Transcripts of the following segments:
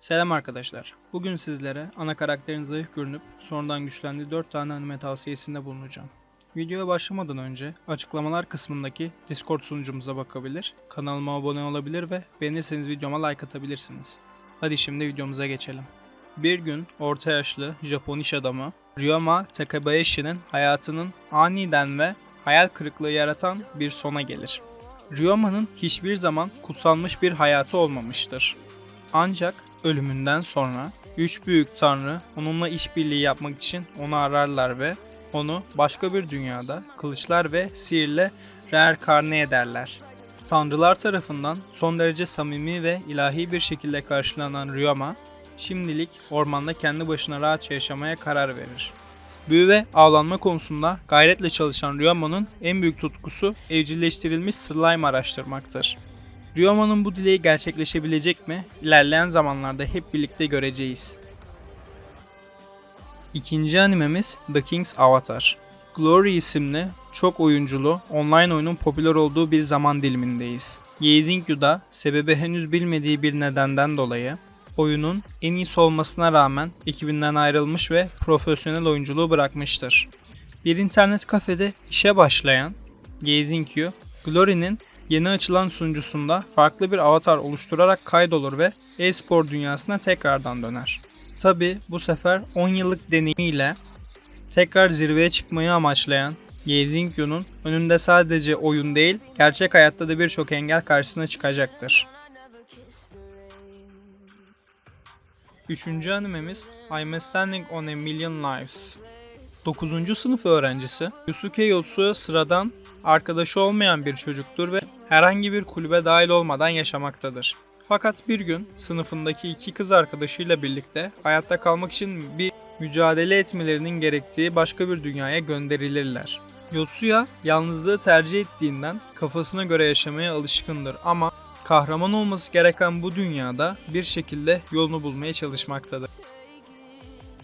Selam arkadaşlar. Bugün sizlere ana karakterin zayıf görünüp sonradan güçlendiği 4 tane anime tavsiyesinde bulunacağım. Videoya başlamadan önce açıklamalar kısmındaki Discord sunucumuza bakabilir, kanalıma abone olabilir ve beğenirseniz videoma like atabilirsiniz. Hadi şimdi videomuza geçelim. Bir gün orta yaşlı Japon iş adamı Ryoma Takabayashi'nin hayatının aniden ve hayal kırıklığı yaratan bir sona gelir. Ryoma'nın hiçbir zaman kutsanmış bir hayatı olmamıştır. Ancak ölümünden sonra üç büyük tanrı onunla işbirliği yapmak için onu ararlar ve onu başka bir dünyada kılıçlar ve sihirle reenkarne ederler. Tanrılar tarafından son derece samimi ve ilahi bir şekilde karşılanan Ryoma, şimdilik ormanda kendi başına rahatça yaşamaya karar verir. Büyü ve avlanma konusunda gayretle çalışan Ryoma'nın en büyük tutkusu evcilleştirilmiş slime araştırmaktır. Ryoma'nın bu dileği gerçekleşebilecek mi? İlerleyen zamanlarda hep birlikte göreceğiz. İkinci animemiz The King's Avatar. Glory isimli çok oyunculu online oyunun popüler olduğu bir zaman dilimindeyiz. Yeizingyu sebebi henüz bilmediği bir nedenden dolayı oyunun en iyisi olmasına rağmen ekibinden ayrılmış ve profesyonel oyunculuğu bırakmıştır. Bir internet kafede işe başlayan Yeizingyu, Glory'nin yeni açılan sunucusunda farklı bir avatar oluşturarak kaydolur ve e-spor dünyasına tekrardan döner. Tabi bu sefer 10 yıllık deneyimiyle tekrar zirveye çıkmayı amaçlayan Yezinkyu'nun önünde sadece oyun değil, gerçek hayatta da birçok engel karşısına çıkacaktır. Üçüncü animemiz I'm Standing on a Million Lives. 9. sınıf öğrencisi Yusuke Yotsuya sıradan arkadaşı olmayan bir çocuktur ve herhangi bir kulübe dahil olmadan yaşamaktadır. Fakat bir gün sınıfındaki iki kız arkadaşıyla birlikte hayatta kalmak için bir mücadele etmelerinin gerektiği başka bir dünyaya gönderilirler. Yotsuya yalnızlığı tercih ettiğinden kafasına göre yaşamaya alışkındır ama kahraman olması gereken bu dünyada bir şekilde yolunu bulmaya çalışmaktadır.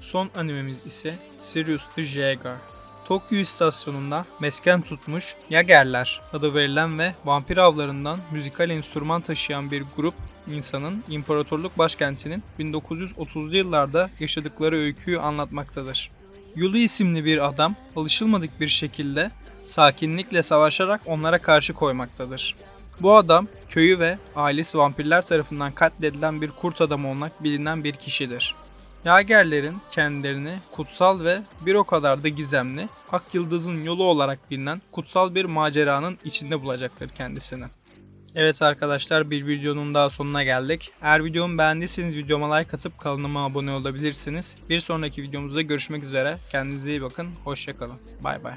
Son animemiz ise Sirius the Jaeger. Tokyo istasyonunda mesken tutmuş Yagerler adı verilen ve vampir avlarından müzikal enstrüman taşıyan bir grup insanın imparatorluk başkentinin 1930'lu yıllarda yaşadıkları öyküyü anlatmaktadır. Yulu isimli bir adam alışılmadık bir şekilde sakinlikle savaşarak onlara karşı koymaktadır. Bu adam köyü ve ailesi vampirler tarafından katledilen bir kurt adam olmak bilinen bir kişidir. Yagerlerin kendilerini kutsal ve bir o kadar da gizemli, Ak Yıldız'ın yolu olarak bilinen kutsal bir maceranın içinde bulacaktır kendisini. Evet arkadaşlar bir videonun daha sonuna geldik. Eğer videomu beğendiyseniz videoma like atıp kanalıma abone olabilirsiniz. Bir sonraki videomuzda görüşmek üzere. Kendinize iyi bakın. Hoşçakalın. Bay bay.